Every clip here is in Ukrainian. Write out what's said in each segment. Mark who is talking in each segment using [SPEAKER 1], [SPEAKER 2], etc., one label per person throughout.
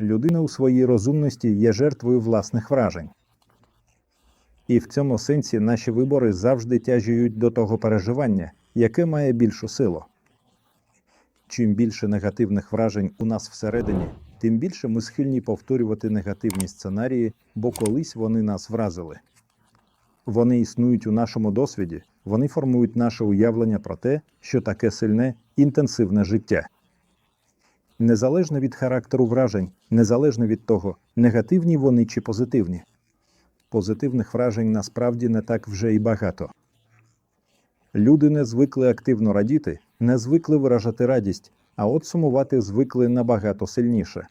[SPEAKER 1] Людина у своїй розумності є жертвою власних вражень. І в цьому сенсі наші вибори завжди тяжіють до того переживання, яке має більшу силу. Чим більше негативних вражень у нас всередині, тим більше ми схильні повторювати негативні сценарії, бо колись вони нас вразили. Вони існують у нашому досвіді, вони формують наше уявлення про те, що таке сильне, інтенсивне життя. Незалежно від характеру вражень, незалежно від того, негативні вони чи позитивні. Позитивних вражень насправді не так вже і багато. Люди не звикли активно радіти, не звикли виражати радість, а от сумувати звикли набагато сильніше.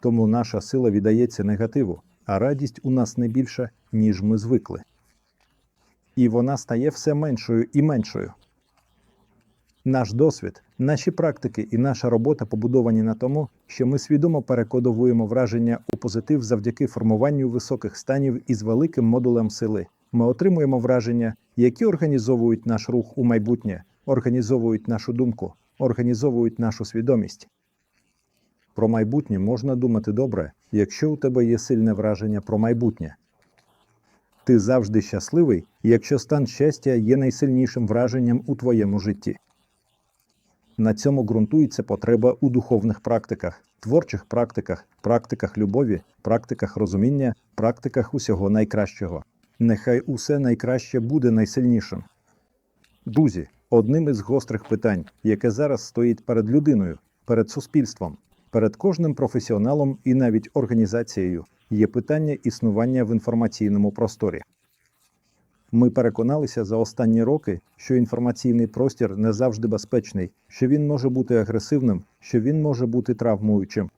[SPEAKER 1] Тому наша сила віддається негативу, а радість у нас не більша, ніж ми звикли. І вона стає все меншою і меншою. Наш досвід, наші практики і наша робота побудовані на тому, що ми свідомо перекодовуємо враження у позитив завдяки формуванню високих станів із великим модулем сили. Ми отримуємо враження, які організовують наш рух у майбутнє, організовують нашу думку, організовують нашу свідомість. Про майбутнє можна думати добре, якщо у тебе є сильне враження про майбутнє. Ти завжди щасливий, якщо стан щастя є найсильнішим враженням у твоєму житті. На цьому ґрунтується потреба у духовних практиках, творчих практиках, практиках любові, практиках розуміння, практиках усього найкращого. Нехай усе найкраще буде найсильнішим. Друзі, одним із гострих питань, яке зараз стоїть перед людиною, перед суспільством, перед кожним професіоналом і навіть організацією, є питання існування в інформаційному просторі. Ми переконалися за останні роки, що інформаційний простір не завжди безпечний, що він може бути агресивним, що він може бути травмуючим.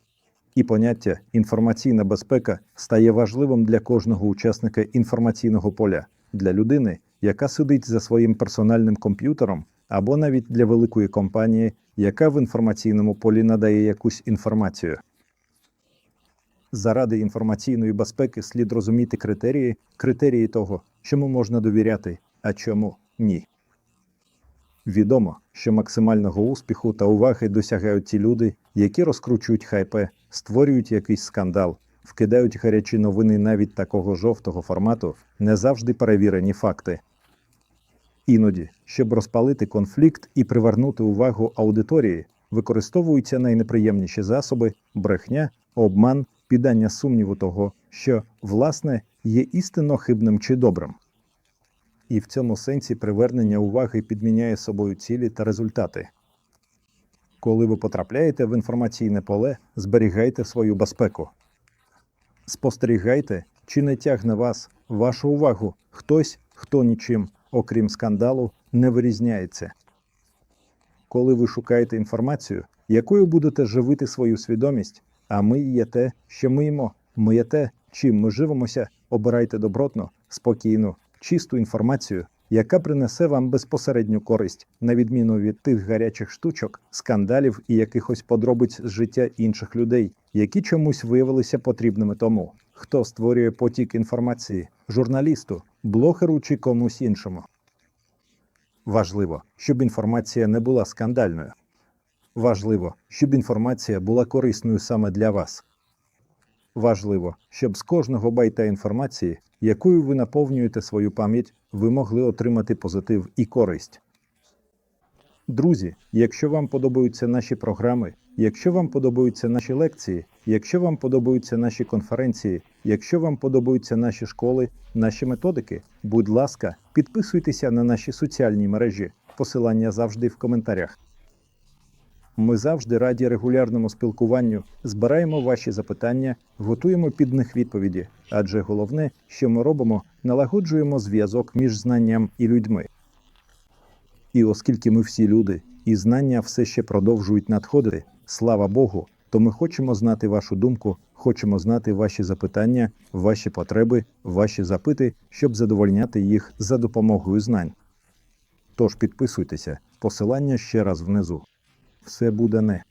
[SPEAKER 1] І поняття інформаційна безпека стає важливим для кожного учасника інформаційного поля, для людини, яка сидить за своїм персональним комп'ютером, або навіть для великої компанії, яка в інформаційному полі надає якусь інформацію. Заради інформаційної безпеки слід розуміти критерії, критерії того, чому можна довіряти, а чому ні. Відомо, що максимального успіху та уваги досягають ті люди, які розкручують хайпе, створюють якийсь скандал, вкидають гарячі новини навіть такого жовтого формату, не завжди перевірені факти. Іноді, щоб розпалити конфлікт і привернути увагу аудиторії, використовуються найнеприємніші засоби брехня, обман, піддання сумніву того, що, власне, є істинно хибним чи добрим. І в цьому сенсі привернення уваги підміняє собою цілі та результати. Коли ви потрапляєте в інформаційне поле, зберігайте свою безпеку. Спостерігайте, чи не тягне вас, вашу увагу, хтось, хто нічим, окрім скандалу, не вирізняється. Коли ви шукаєте інформацію, якою будете живити свою свідомість, а ми є те, що ми їмо, ми є те, чим ми живемося, обирайте добротно, спокійну, чисту інформацію, яка принесе вам безпосередню користь, на відміну від тих гарячих штучок, скандалів і якихось подробиць з життя інших людей, які чомусь виявилися потрібними тому, хто створює потік інформації, журналісту, блогеру чи комусь іншому. Важливо, щоб інформація не була скандальною. Важливо, щоб інформація була корисною саме для вас. Важливо, щоб з кожного байта інформації, якою ви наповнюєте свою пам'ять, ви могли отримати позитив і користь. Друзі, якщо вам подобаються наші програми, якщо вам подобаються наші лекції, якщо вам подобаються наші конференції, якщо вам подобаються наші школи, наші методики, будь ласка, підписуйтеся на наші соціальні мережі. Посилання завжди в коментарях. Ми завжди раді регулярному спілкуванню, збираємо ваші запитання, готуємо під них відповіді, адже головне, що ми робимо, налагоджуємо зв'язок між знанням і людьми. І оскільки ми всі люди, і знання все ще продовжують надходити, слава Богу, то ми хочемо знати вашу думку, хочемо знати ваші запитання, ваші потреби, ваші запити, щоб задовольняти їх за допомогою знань. Тож підписуйтеся, посилання ще раз внизу. Все буде не.